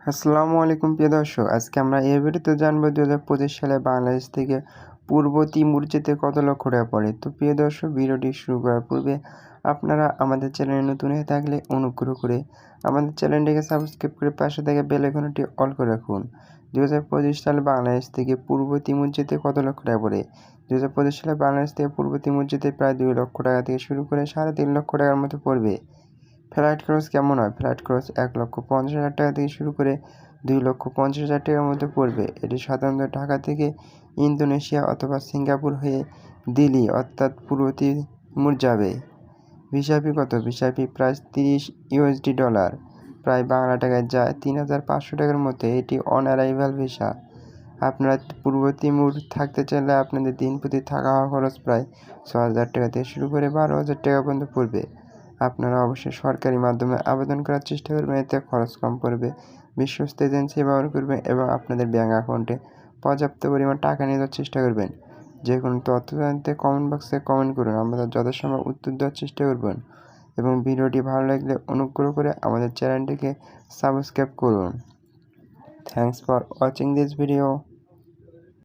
আসসালামু আলাইকুম, প্রিয় দর্শক। আজকে আমরা এই ভিডিওতে জানব দু হাজার পঁচিশ সালে বাংলাদেশ থেকে পূর্ব তিমুর যেতে কত লক্ষ টাকা পড়ে। তো প্রিয় দর্শক, ভিডিওটি শুরু করার পূর্বে আপনারা আমাদের চ্যানেলে নতুন হয়ে থাকলে অনুগ্রহ করে আমাদের চ্যানেলটিকে সাবস্ক্রাইব করে পাশে থেকে বেল আইকনটি অল করে রাখুন। দু হাজার পঁচিশ সালে বাংলাদেশ থেকে পূর্ব তিমুর যেতে কত লক্ষ টাকা পড়ে? দু হাজার পঁচিশ সালে বাংলাদেশ থেকে পূর্ব তিমুর যেতে প্রায় দুই লক্ষ টাকা থেকে শুরু করে সাড়ে তিন লক্ষ টাকার মতো পড়বে। ফ্লাইট খরচ কেমন হয়? ফ্লাইট খরচ এক লক্ষ পঞ্চাশ হাজার টাকা থেকে শুরু করে দুই লক্ষ পঞ্চাশ হাজার টাকার মধ্যে পড়বে। এটি সাধারণত ঢাকা থেকে ইন্দোনেশিয়া অথবা সিঙ্গাপুর হয়ে দিল্লি, অর্থাৎ পূর্ব তিমুর যাবে। ভিসা ফি কত? ভিসা ফি প্রায় তিরিশ ইউএসডি ডলার। প্রায় বাংলা টাকায় যায় তিন হাজার পাঁচশো টাকার মধ্যে। এটি অন অ্যারাইভাল ভিসা। আপনারা পূর্ব তিমুর থাকতে চাইলে আপনাদের দিন প্রতি থাকা হওয়া খরচ প্রায় ছ হাজার টাকা থেকে শুরু করে বারো হাজার টাকা পর্যন্ত পড়বে। আপনারা অবশ্যই সরকারি মাধ্যমে আবেদন করার চেষ্টা করবেন, এতে খরচ কম পড়বে। বিশ্বস্ত এজেন্সি ব্যবহার করবেন এবং আপনাদের ব্যাঙ্ক অ্যাকাউন্টে পর্যাপ্ত পরিমাণ টাকা নিয়ে যাওয়ার চেষ্টা করবেন। যে কোনো তথ্য জানতে কমেন্ট বক্সে কমেন্ট করুন, আমরা যথাসম্ভব উত্তর দেওয়ার চেষ্টা করবেন এবং ভিডিওটি ভালো লাগলে অনুগ্রহ করে আমাদের চ্যানেলটিকে সাবস্ক্রাইব করুন। Thanks for watching this video